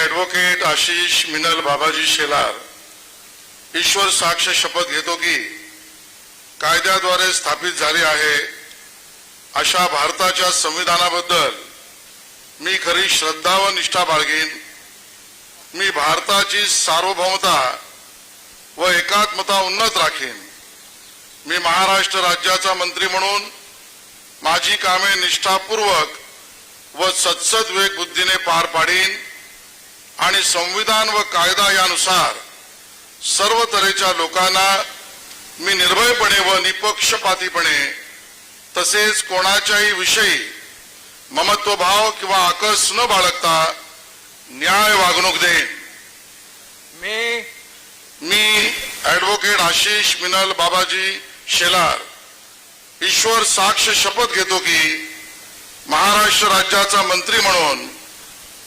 Advocate Ashish Minal Babaji Shelar ईश्वर साक्ष शपथ घेतो की कायद्याद्वारे स्थापित झाली आहे. अशा भारताच्या संविधानाबद्दल मी खरी श्रद्धा व निष्ठा बाळगीन. मी भारताची सार्वभौमता व एकात्मता उन्नत राखीन. मी महाराष्ट्र राज्याचा मंत्री म्हणून माझी कामे निष्ठापूर्वक व सत्सद वेग बुद्धीने पार पाडीन. आणि संविधान व कायदा यानुसार सर्व तऱ्हेच्या लोकांना मी निर्भयपणे व निपक्षपातीपणे तसेच कोणाच्याही विषयी ममत्वभाव किंवा आकस न बाळगता न्याय वागणूक देईन. मी मी ऍडव्होकेट आशिष मिनल बाबाजी शेलार ईश्वर साक्ष शपथ घेतो की महाराष्ट्र राज्याचा मंत्री म्हणून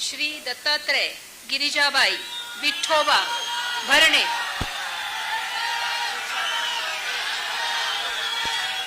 श्री दत्तात्रय गिरिजाबाई विठोबा भरणे.